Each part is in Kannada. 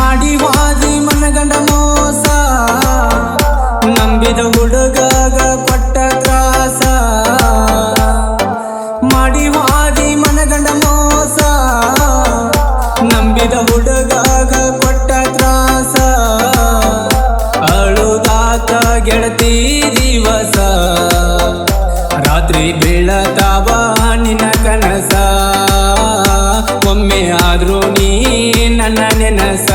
ಮಾಡಿವಾದಿ ಮನಗಂಡ ಮೋಸಾ. ನಂಬಿದ ಹುಡುಗಾಗ ಕೊಟ್ಟ ತ್ರಾಸ. ಮಾಡಿವಾದಿ ಮನಗಂಡ ಮೋಸಾ. ನಂಬಿದ ಹುಡುಗಾಗ ಕೊಟ್ಟ ತ್ರಾಸ. ಅಳುದಾತ ಗೆಳತಿ ದಿವಸ. ರಾತ್ರಿ ಬೀಳತ ಆದ್ರೂ ನೀ ನನ್ನ ನೆನಸ.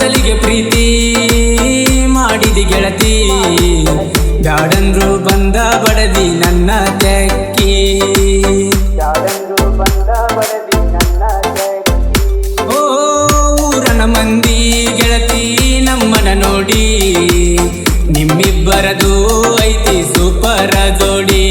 ಮೊದಲಿಗೆ ಪ್ರೀತಿ ಮಾಡಿದಿ ಗೆಳತಿ. ಬ್ಯಾಡಂದ್ರು ಬಂದ ಬಡದಿ ನನ್ನ ತೆಕ್ಕಿ. ಓ ಮಂದಿ ಗೆಳತಿ ನಮ್ಮನ ನೋಡಿ. ನಿಮ್ಮಿಬ್ಬರದು ಐತಿ ಸೂಪರ ಜೋಡಿ.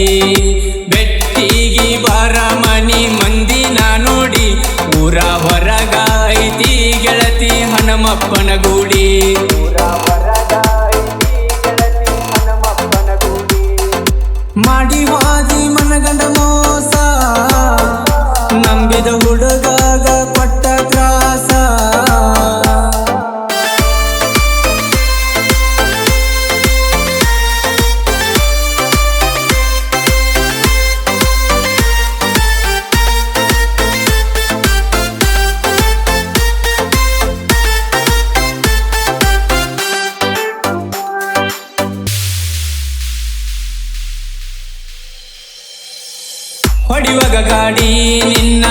ಹೊಡಿವಾಗ ಗಾಡಿ, ನಿನ್ನ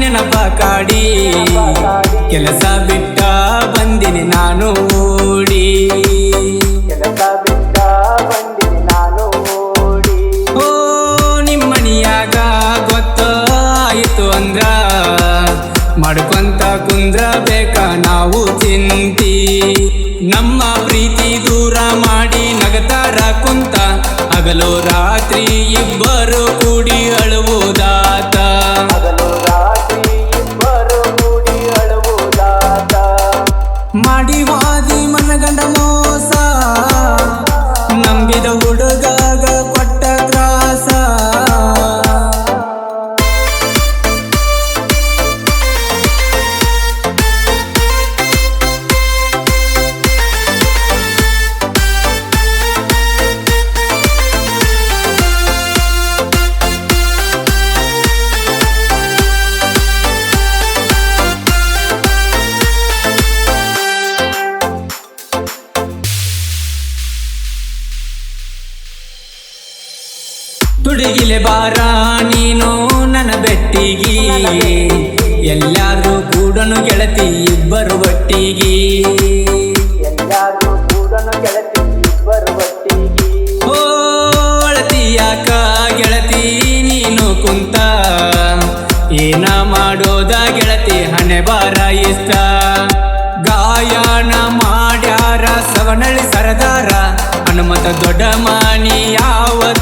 ನೆನಪ ಕಾಡಿ ಕೆಲಸ ಬಿಟ್ಟ ಬಂದಿನಿ ನಾನು ಓಡಿ ಕೆಲಸ ಬಿಟ್ಟ ಬಂದಿನಿ ನಾನು ಓಡಿ. ಓ, ನಿಮ್ಮನಿಯಾಗ ಗೊತ್ತಾಯಿತು ಅಂದ್ರ, ಮಾಡ್ಕೊಂತ ಕುಂದ್ರ ಬೇಕ ನಾವು ಚಿಂತಿ ನಮ್ಮ ಪ್ರೀತಿ ದೂರ ಮಾಡಿ ನಗತಾರ ಕುಂತ, ಹಗಲು ರಾತ್ರಿ ಇಬ್ಬರು ತುಡಿಗಿಲೆ ಬಾರ ನೀನು ನನ್ನ ಬೆಟ್ಟಿಗಿ. ಎಲ್ಲಾರು ಕೂಡನು ಗೆಳತಿ ಇಬ್ಬರು ಒಟ್ಟಿಗಿ. ಎಲ್ಲಾರು ಕೂಡನು ಗೆಳತಿ ಇಬ್ಬರು ಒಟ್ಟಿಗೆ. ಓ ಅಳತಿಯಾಕ ಗೆಳತಿ ನೀನು ಕುಂತ. ಏನ ಮಾಡೋದ ಗೆಳತಿ ಹಣೆ ಬಾರ ಇಷ್ಟ. ಗಾಯನ ಮಾಡ್ಯಾರ ಸವನಳ್ಳಿ ಸರದಾರ. ಹನುಮತ ದೊಡ್ಡ ಮಾನಿ ಯಾವತ್ತು ಜೋಡ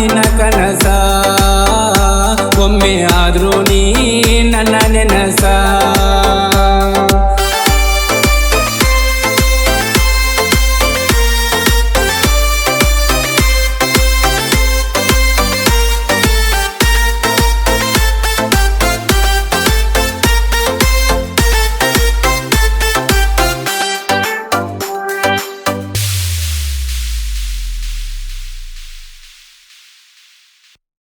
ನಿನ್ನ ಕನಸ